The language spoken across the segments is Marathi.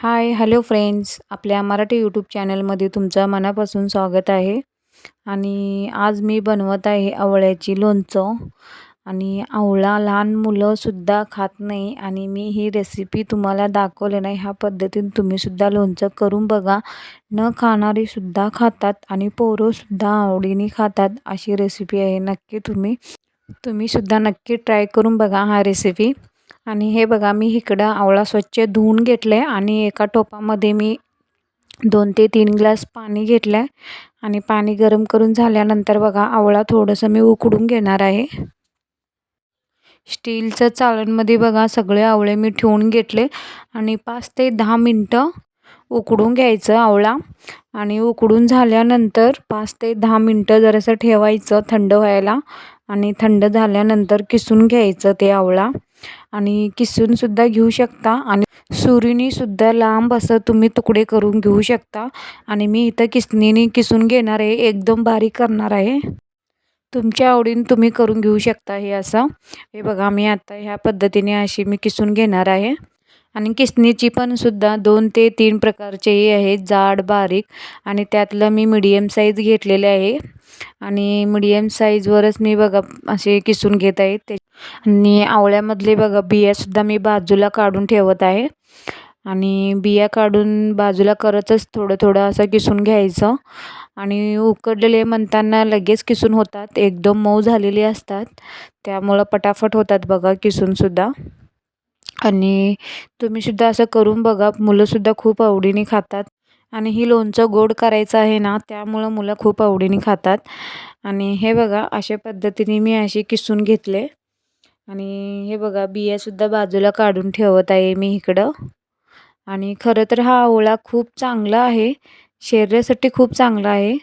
Hi hello friends. आपल्या मराठी यूट्यूब चॅनलमध्ये तुमचं मनापासून स्वागत आहे. आणि आज मी बनवत आहे आवळ्याची लोणचं. आणि आवळा लहान मुलंसुद्धा खात नाही आणि मी ही रेसिपी तुम्हाला दाखवले नाही. ह्या पद्धतीने तुम्हीसुद्धा लोणचं करून बघा. न खाणारीसुद्धा खातात आणि पोरंसुद्धा आवडीने खातात. अशी रेसिपी आहे नक्की तुम्ही तुम्हीसुद्धा नक्की ट्राय करून बघा हा रेसिपी आणि हे बघा मी इकडं आवळा स्वच्छ धुवून घेतलं आहे आणि एका टोपामध्ये मी दोन ते तीन ग्लास पाणी घेतलं आहे आणि पाणी गरम करून झाल्यानंतर बघा आवळा थोडंसं मी उकडून घेणार आहे. स्टीलचं चाळणमध्ये बघा सगळे आवळे मी ठेवून घेतले. आणि पाच ते दहा मिनटं उकडून घ्यायचं आवळा. आणि उकडून झाल्यानंतर पाच ते दहा मिनटं जरासं ठेवायचं थंड व्हायला. आणि थंड झाल्यानंतर किसून घ्यायचं ते आवळा. आणि किसूनसुद्धा घेऊ शकता. आणि सुरीनीसुद्धा लांब असं तुम्ही तुकडे करून घेऊ शकता. आणि मी इथं किसनीने किसून घेणार आहे. एकदम बारीक करणार आहे. तुमच्या आवडीने तुम्ही करून घेऊ शकता हे असं. हे बघा मी आता ह्या पद्धतीने अशी मी किसून घेणार आहे. आणि किसनीची पण सुद्धा दोन ते तीन प्रकारचेही आहेत. जाड बारीक. आणि त्यातलं मी मिडियम साईज घेतलेले आहे. आणि मिडियम साईजवरच मी बघा असे किसून घेत आहे. ते आणि आवळ्यामधले बघा बियासुद्धा मी बाजूला काढून ठेवत आहे. आणि बिया काढून बाजूला करतच थोडं थोडं असं किसून घ्यायचं. आणि उकडलेले म्हणताना लगेच किसून होतात. एकदम मऊ झालेले असतात. त्यामुळं पटाफट होतात बघा किसूनसुद्धा आणि तुम्हीसुद्धा असं करून बघा. मुलंसुद्धा खूप आवडीने खातात. आणि ही लोणचं गोड करायचं आहे ना त्यामुळं मुलं खूप आवडीने खातात. आणि हे बघा अशा पद्धतीने मी अशी किसून घेतले. आणि हे बघा बियासुद्धा बाजूला काढून ठेवत आहे मी इकडं. आणि खरं तर हा आवळा खूप चांगला आहे. शरीरासाठी खूप चांगला आहे.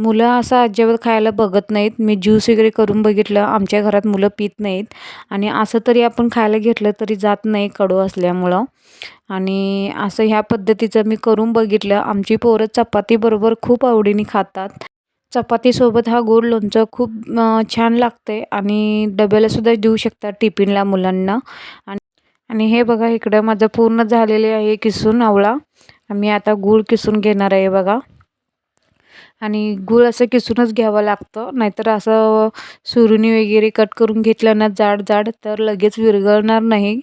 मुलं असं अजिबात खायला बघत नाहीत. मी ज्यूस वगैरे करून बघितलं. आमच्या घरात मुलं पित नाहीत. आणि असं तरी आपण खायला घेतलं तरी जात नाही कडू असल्यामुळं. आणि असं ह्या पद्धतीचं मी करून बघितलं. आमची पोरं चपातीबरोबर खूप आवडीने खातात. चपातीसोबत हा गोड लोणचं खूप छान लागते आणि डब्यालासुद्धा देऊ शकतात टिफिनला मुलांना. आणि आणि हे बघा इकडं माझं पूर्ण झालेले आहे किसून आवळा. मी आता गूळ किसून घेणार आहे बघा. आणि गूळ असं किसूनच घ्यावं लागतं. नाहीतर असं सुरुनी वगैरे कट करून घेतलं ना जाड जाड तर लगेच विरघळणार नाही.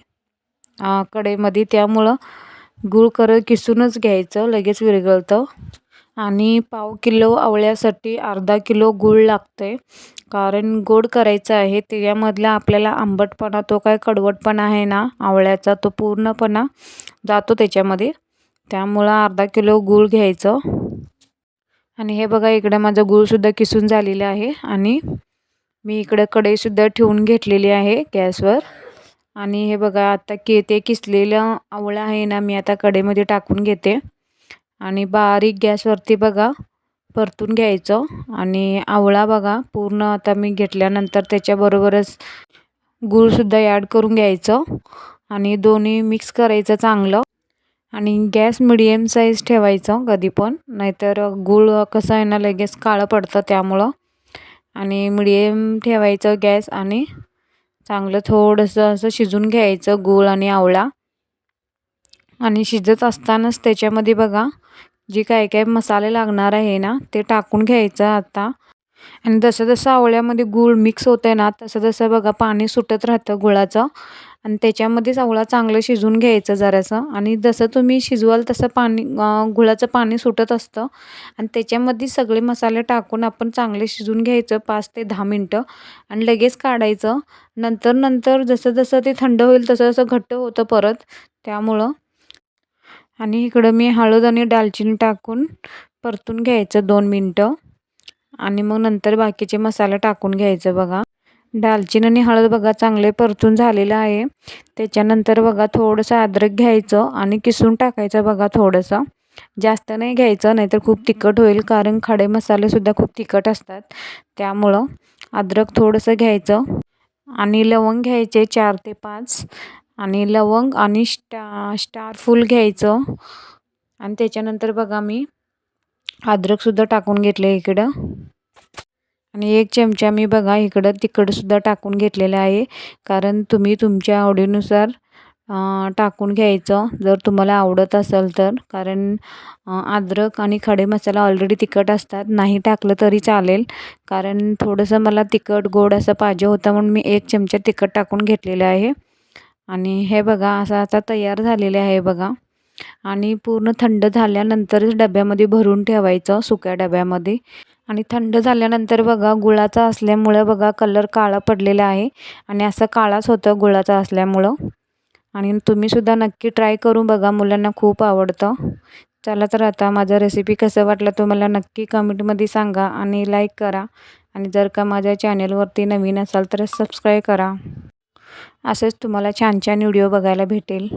कडेमध्ये त्यामुळं गूळ करत किसूनच घ्यायचं लगेच विरघळतं. आणि पाव किलो आवळ्यासाठी अर्धा किलो गूळ लागते कारण गोड करायचं आहे त्याच्यामधला आपल्याला आंबटपणा तो काय कडवटपणा आहे ना आवळ्याचा तो पूर्णपणा जातो त्याच्यामध्ये. त्यामुळं अर्धा किलो गूळ घ्यायचं. आणि हे बघा इकडं माझं गूळसुद्धा किसून झालेलं आहे आणि मी इकडं कढईसुद्धा ठेवून घेतलेली आहे गॅसवर. आणि हे बघा आता के ते किसलेलं आवळं आहे ना मी आता कढईमध्ये टाकून घेते. आणि बारीक गॅसवरती बघा परतून घ्यायचं. आणि आवळा बघा पूर्ण आता मी घेतल्यानंतर त्याच्याबरोबरच गूळसुद्धा ॲड करून घ्यायचं. आणि दोन्ही मिक्स करायचं चांगलं. आणि गॅस मिडियम साईज ठेवायचं कधी पण. नाहीतर गूळ कसं आहे ना लगेच काळं पडतं त्यामुळं. आणि मिडियम ठेवायचं गॅस आणि चांगलं थोडंसं असं शिजून घ्यायचं गूळ आणि आवळा. आणि शिजत असतानाच त्याच्यामध्ये बघा जे काय काय मसाले लागणार आहे ना ते टाकून घ्यायचं आता. आणि जसं जसं आवळ्यामध्ये गूळ मिक्स होतं आहे ना तसं तसं बघा पाणी सुटत राहतं गुळाचं. आणि त्याच्यामध्येच आवळा चांगलं शिजून घ्यायचं जरासं. आणि जसं तुम्ही शिजवाल तसं पाणी गुळाचं पाणी सुटत असतं. आणि त्याच्यामध्ये सगळे मसाले टाकून आपण चांगले शिजून घ्यायचं पाच ते दहा मिनटं. आणि लगेच काढायचं. नंतर नंतर जसं जसं ते थंड होईल तसं तसं घट्ट होतं परत. त्यामुळं. आणि इकडं मी हळद आणि दालचिनी टाकून परतून घ्यायचं दोन मिनटं. आणि मग नंतर बाकीचे मसाले टाकून घ्यायचं बघा. दालचिनी आणि हळद बघा चांगले परतून झालेलं आहे. त्याच्यानंतर बघा थोडंसं अद्रक घ्यायचं आणि किसून टाकायचं बघा थोडंसं. जास्त नाही घ्यायचं नाहीतर खूप तिखट होईल कारण खडे मसालेसुद्धा खूप तिखट असतात. त्यामुळं अद्रक थोडंसं घ्यायचं आणि लवंग घ्यायचे चार ते पाच. आणि लवंग आणि स्टा स्टार फूल घ्यायचं. आणि त्याच्यानंतर बघा मी अद्रकसुद्धा टाकून घेतलं इकडं. आणि एक चमचा मी बघा इकडं तिकडंसुद्धा टाकून घेतलेलं आहे. कारण तुम्ही तुमच्या आवडीनुसार टाकून घ्यायचं. जर तुम्हाला आवडत असेल तर. कारण अद्रक आणि खडे मसाला ऑलरेडी तिखट असतात. नाही टाकलं तरी चालेल. कारण थोडंसं मला तिखट गोड असं पाहिजे होतं म्हणून मी एक चमचा तिखट टाकून घेतलेलं आहे. आणि हे बघा असं आता तयार झालेले आहे बघा. आणि पूर्ण थंड झाल्यानंतरच डब्यामध्ये भरून ठेवायचं सुक्या डब्यामध्ये. आणि थंड झाल्यानंतर बघा गुळाचा असल्यामुळं बघा कलर काळा पडलेला आहे. आणि असं काळाच होतं गुळाचा असल्यामुळं. आणि तुम्हीसुद्धा नक्की ट्राय करून बघा मुलांना खूप आवडतं. चला तर आता माझा रेसिपी कसं वाटलं तुम्हाला नक्की कमेंटमध्ये सांगा आणि लाईक करा. आणि जर का माझ्या चॅनलवरती नवीन असाल तर सबस्क्राईब करा. असेच तुम्हाला छान छान व्हिडिओ बघायला भेटेल.